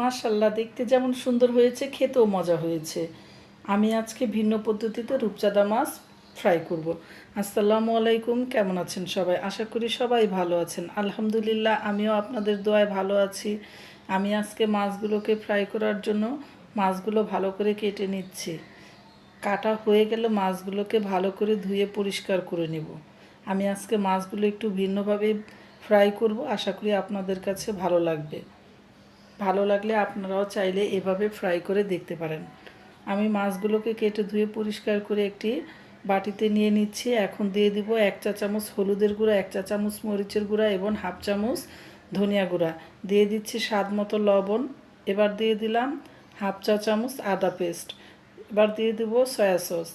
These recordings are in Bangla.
মাশাল্লাহ, দেখতে যেমন সুন্দর হয়েছে, খেতেও মজা হয়েছে। আমি আজকে ভিন্ন পদ্ধতিতে রূপচাঁদা মাছ ফ্রাই করব। আসসালামু আলাইকুম, কেমন আছেন সবাই? আশা করি সবাই ভালো আছেন। আলহামদুলিল্লাহ, আমিও আপনাদের দোয়ায় ভালো আছি। আমি আজকে মাছগুলোকে ফ্রাই করার জন্য মাছগুলো ভালো করে কেটে নিচ্ছি। কাটা হয়ে গেলে মাছগুলোকে ভালো করে ধুয়ে পরিষ্কার করে নেব। আমি আজকে মাছগুলো একটু ভিন্নভাবে ফ্রাই করব। আশা করি আপনাদের কাছে ভালো লাগবে। ভালো লাগলে আপনারাও চাইলে এভাবে ফ্রাই করে দেখতে পারেন। আমি মাছগুলোকে কেটে ধুয়ে পরিষ্কার করে একটি বাটিতে নিয়ে নিচ্ছি। এখন দিয়ে দিব এক চা চামচ হলুদের গুঁড়া, এক চা চামচ মরিচের গুঁড়া এবং হাফ চামচ ধনিয়া গুঁড়া। দিয়ে দিচ্ছি স্বাদ মতো লবণ। এবার দিয়ে দিলাম হাফ চা চামচ আদা পেস্ট। এবার দিয়ে দেবো সয়া সস।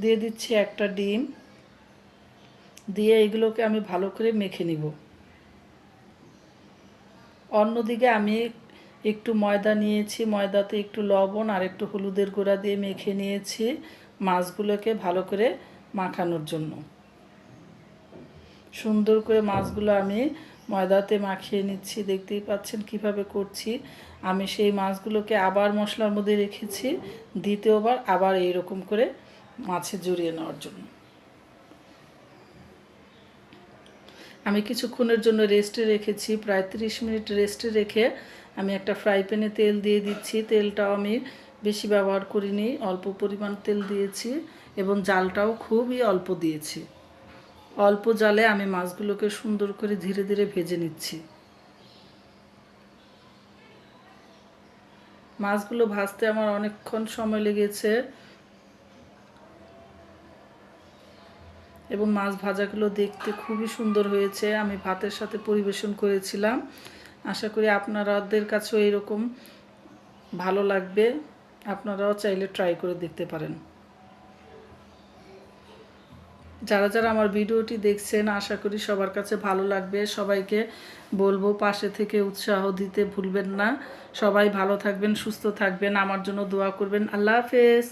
দিয়ে দিচ্ছি একটা ডিম। দিয়ে এগুলোকে আমি ভালো করে মেখে নিব। অন্যদিকে আমি একটু ময়দা নিয়েছি, ময়দাতে একটু লবণ আর একটু হলুদের গুঁড়া দিয়ে মেখে নিয়েছি মাছগুলোকে ভালো করে মাখানোর জন্য। সুন্দর করে মাছগুলো আমি ময়দাতে মাখিয়ে নিচ্ছি, দেখতেই পাচ্ছেন কীভাবে করছি। আমি সেই মাছগুলোকে আবার মশলার মধ্যে রেখেছি, দ্বিতীয়বার আবার এইরকম করে মাছে জড়িয়ে নেওয়ার জন্য। আমি কিছুক্ষণের জন্য রেস্টে রেখেছি, প্রায় 30 মিনিট রেস্টে রেখে আমি একটা ফ্রাই প্যানে তেল দিয়ে দিচ্ছি। তেলটাও আমি বেশি ব্যবহার করিনি, অল্প পরিমাণ তেল দিয়েছি এবং জালটাও খুবই অল্প দিয়েছি। অল্প জালে আমি মাছগুলোকে সুন্দর করে ধীরে ধীরে ভেজে নিচ্ছি। মাছগুলো ভাজতে আমার অনেকক্ষণ সময় লেগেছে। এবং মাছ ভাজাগুলো দেখতে খুবই সুন্দর হয়েছে। আমি ভাতের সাথে পরিবেশন করেছিলাম। আশা করি আপনারাদের কাছেও এরকম ভালো লাগবে। আপনারাও চাইলে ট্রাই করে দেখতে পারেন। যারা যারা আমার ভিডিওটি দেখছেন, আশা করি সবার কাছে ভালো লাগবে। সবাইকে বলব, পাশে থেকে উৎসাহ দিতে ভুলবেন না। সবাই ভালো থাকবেন, সুস্থ থাকবেন। আমার জন্য দোয়া করবেন। আল্লাহ হাফেজ।